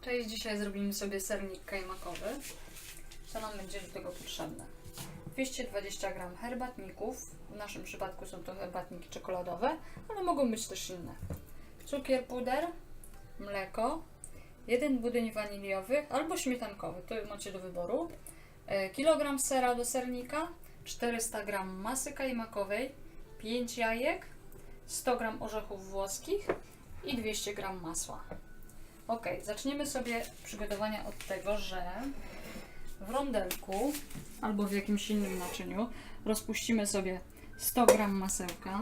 Cześć, dzisiaj zrobimy sobie sernik kajmakowy. Co nam będzie do tego potrzebne? 220 g herbatników. W naszym przypadku są to herbatniki czekoladowe, ale mogą być też inne. Cukier puder, mleko, jeden budyń waniliowy albo śmietankowy, to macie do wyboru. E, Kilogram sera do sernika, 400 g masy kajmakowej, 5 jajek, 100 g orzechów włoskich i 200 g masła. Ok, zaczniemy sobie przygotowania od tego, że w rondelku albo w jakimś innym naczyniu rozpuścimy sobie 100 g masełka.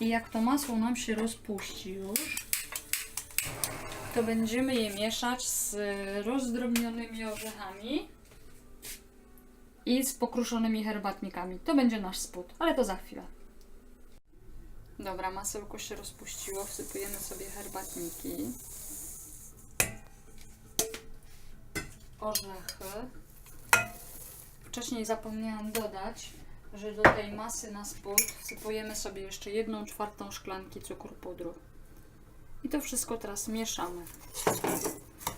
I jak to masło nam się rozpuści już, to będziemy je mieszać z rozdrobnionymi orzechami i z pokruszonymi herbatnikami. To będzie nasz spód, ale to za chwilę. Dobra, masełko się rozpuściło, wsypujemy sobie herbatniki. Orzechy. Wcześniej zapomniałam dodać, że do tej masy na spód wsypujemy sobie jeszcze jedną czwartą szklanki cukru pudru. I to wszystko teraz mieszamy.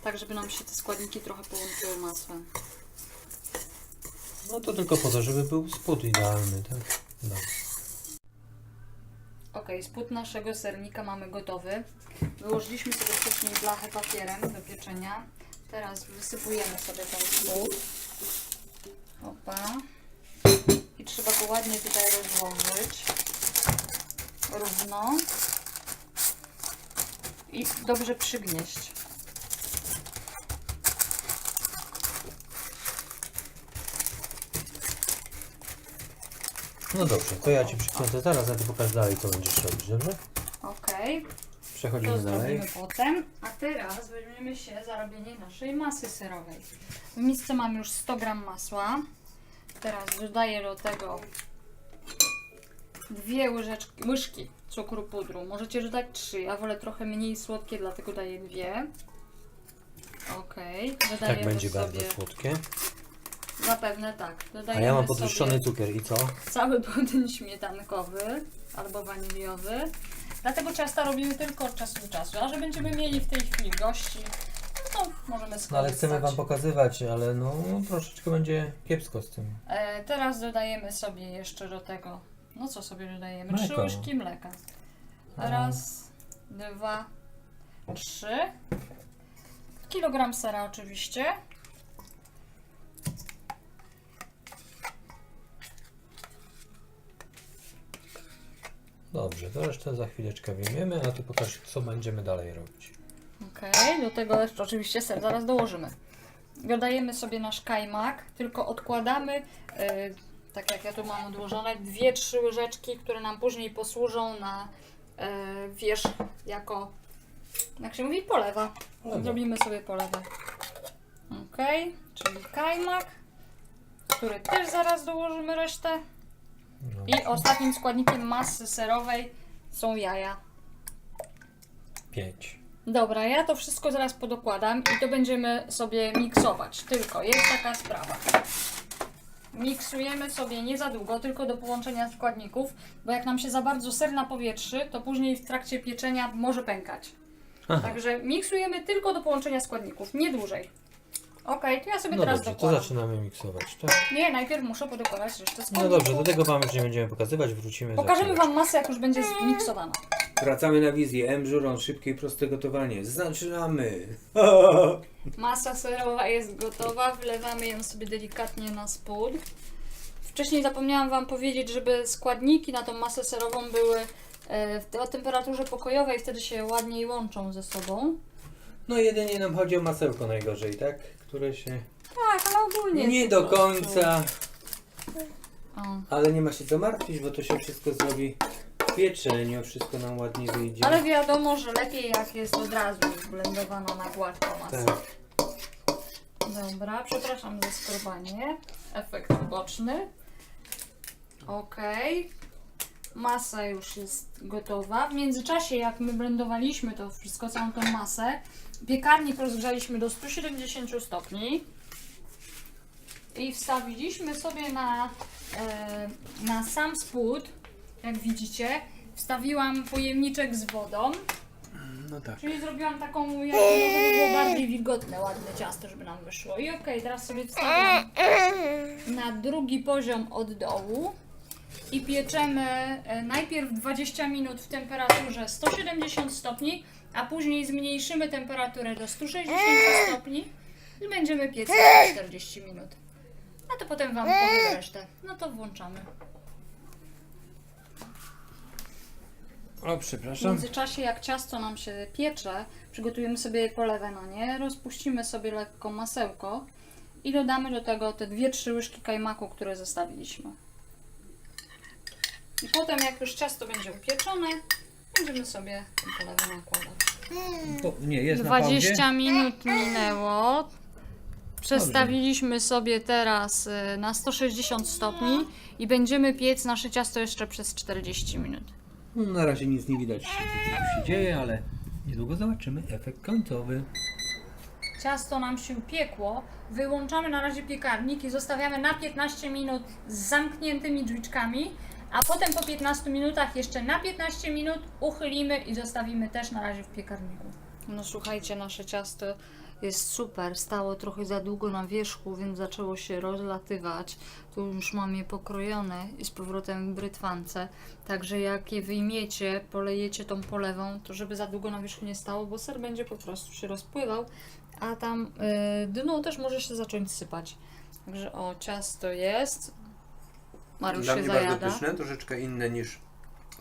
Tak, żeby nam się te składniki trochę połączyły masłem. No to tylko po to, żeby był spód idealny, tak? No. Spód naszego sernika mamy gotowy. Wyłożyliśmy sobie wcześniej blachę papierem do pieczenia. Teraz wysypujemy sobie ten spód. Opa. I trzeba go ładnie tutaj rozłożyć. Równo. I dobrze przygnieść. No dobrze, to ja Ci przykręcę zaraz, a Ty pokaż dalej, co będziesz robić, dobrze? Ok. To Przechodzimy dalej. zrobimy potem. A teraz weźmiemy się za robienie naszej masy serowej. W misce mam już 100 g masła. Teraz dodaję do tego dwie łyżeczki, łyżki cukru pudru. Możecie dodać trzy. Ja wolę trochę mniej słodkie, dlatego daję dwie. Ok. Dodajemy Tak będzie sobie... bardzo słodkie. Zapewne tak. A Dodajemy ja mam sobie podwyższony cukier i co? cały budyń śmietankowy albo waniliowy. Dlatego ciasta robimy tylko od czasu do czasu. A że będziemy mieli w tej chwili gości, no to możemy No ale skorzystać. chcemy Wam pokazywać, ale no troszeczkę będzie kiepsko z tym. E, teraz dodajemy sobie jeszcze do tego, no co sobie dodajemy? Trzy Mleko. łyżki mleka. Raz, dwa, trzy. Kilogram sera oczywiście. Dobrze, to resztę za chwileczkę wyjmiemy, a Ty pokaż, co będziemy dalej robić. Okej, do tego jeszcze oczywiście ser zaraz dołożymy. Dodajemy sobie nasz kajmak, tylko odkładamy, e, tak jak ja tu mam odłożone, dwie, trzy łyżeczki, które nam później posłużą na e, wierzch jako, jak się mówi, polewa. Polewa. Zrobimy sobie polewę. Okej, czyli kajmak, który też zaraz dołożymy resztę. No. I ostatnim składnikiem masy serowej są jaja. Pięć. Dobra, ja to wszystko zaraz podokładam i to będziemy sobie miksować. Tylko jest taka sprawa. Miksujemy sobie nie za długo, tylko do połączenia składników, bo jak nam się za bardzo ser napowietrzy, to później w trakcie pieczenia może pękać. Aha. Także miksujemy tylko do połączenia składników, nie dłużej. Okej, to ja sobie No teraz dobrze, to dokładam. zaczynamy miksować, tak? Nie, najpierw muszę podokładać resztę No składników. dobrze, do tego Wam już nie będziemy pokazywać, wrócimy za Pokażemy chwilę. Wam masę, jak już będzie zmiksowana. Wracamy na wizję. M. Żuron, szybkie i proste gotowanie. Zaczynamy! Masa serowa jest gotowa, wlewamy ją sobie delikatnie na spód. Wcześniej zapomniałam Wam powiedzieć, żeby składniki na tą masę serową były e, w o temperaturze pokojowej, wtedy się ładniej łączą ze sobą. No jedynie nam chodzi o masełko najgorzej, tak? Które się... Tak, ale ogólnie. Nie jest do po prostu. końca, O, ale nie ma się co martwić, bo to się wszystko zrobi w pieczeniu, wszystko nam ładnie wyjdzie. ale wiadomo, że lepiej jak jest od razu zblendowana na gładko masa. Tak. Dobra, przepraszam za skrobanie. Efekt boczny. Ok. Masa już jest gotowa. W międzyczasie, jak my blendowaliśmy to wszystko, całą tą masę, piekarnik rozgrzaliśmy do 170 stopni i wstawiliśmy sobie na, e, na sam spód, jak widzicie, wstawiłam pojemniczek z wodą No tak. Czyli zrobiłam taką, jak żeby było bardziej wilgotne, ładne ciasto, żeby nam wyszło. I okej, teraz sobie wstawiam na drugi poziom od dołu i pieczemy e, najpierw 20 minut w temperaturze 170 stopni, a później zmniejszymy temperaturę do 160 stopni i będziemy piec na 40 minut. A to potem Wam powiem resztę. No to włączamy. O, W przepraszam. międzyczasie, jak ciasto nam się piecze, przygotujemy sobie polewę na nie, rozpuścimy sobie lekko masełko i dodamy do tego te 2-3 łyżki kajmaku, które zostawiliśmy. I potem, jak już ciasto będzie upieczone, będziemy sobie tę polewę nakładać. O, nie, jest na pauzie. 20 minut minęło. Przestawiliśmy sobie teraz y, na 160 stopni i będziemy piec nasze ciasto jeszcze przez 40 minut. No, na razie nic nie widać, co się dzieje, ale niedługo zobaczymy efekt końcowy. Ciasto nam się upiekło. Wyłączamy na razie piekarnik i zostawiamy na 15 minut z zamkniętymi drzwiczkami, a potem po 15 minutach jeszcze na 15 minut uchylimy i zostawimy też na razie w piekarniku. No słuchajcie, nasze ciasto jest super. Stało trochę za długo na wierzchu, więc zaczęło się rozlatywać. Tu już mam je pokrojone i z powrotem w brytwance. Także jak je wyjmiecie, polejecie tą polewą, to żeby za długo na wierzchu nie stało, bo ser będzie po prostu się rozpływał, a tam y, dno też może się zacząć sypać. Także o, ciasto jest. Mariusz Dla się mnie zajada. bardzo pyszne, troszeczkę inne niż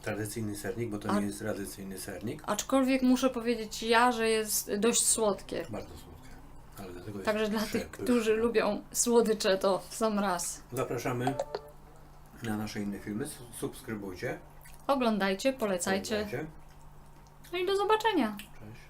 tradycyjny sernik, bo to A- nie jest tradycyjny sernik. Aczkolwiek muszę powiedzieć ja, że jest dość słodkie. Bardzo słodkie. Ale dlatego jest Także dla tych, przepyszne. którzy lubią słodycze, to w sam raz. Zapraszamy na nasze inne filmy. Su- Subskrybujcie. Oglądajcie, polecajcie. Oglądajcie. No i do zobaczenia. Cześć.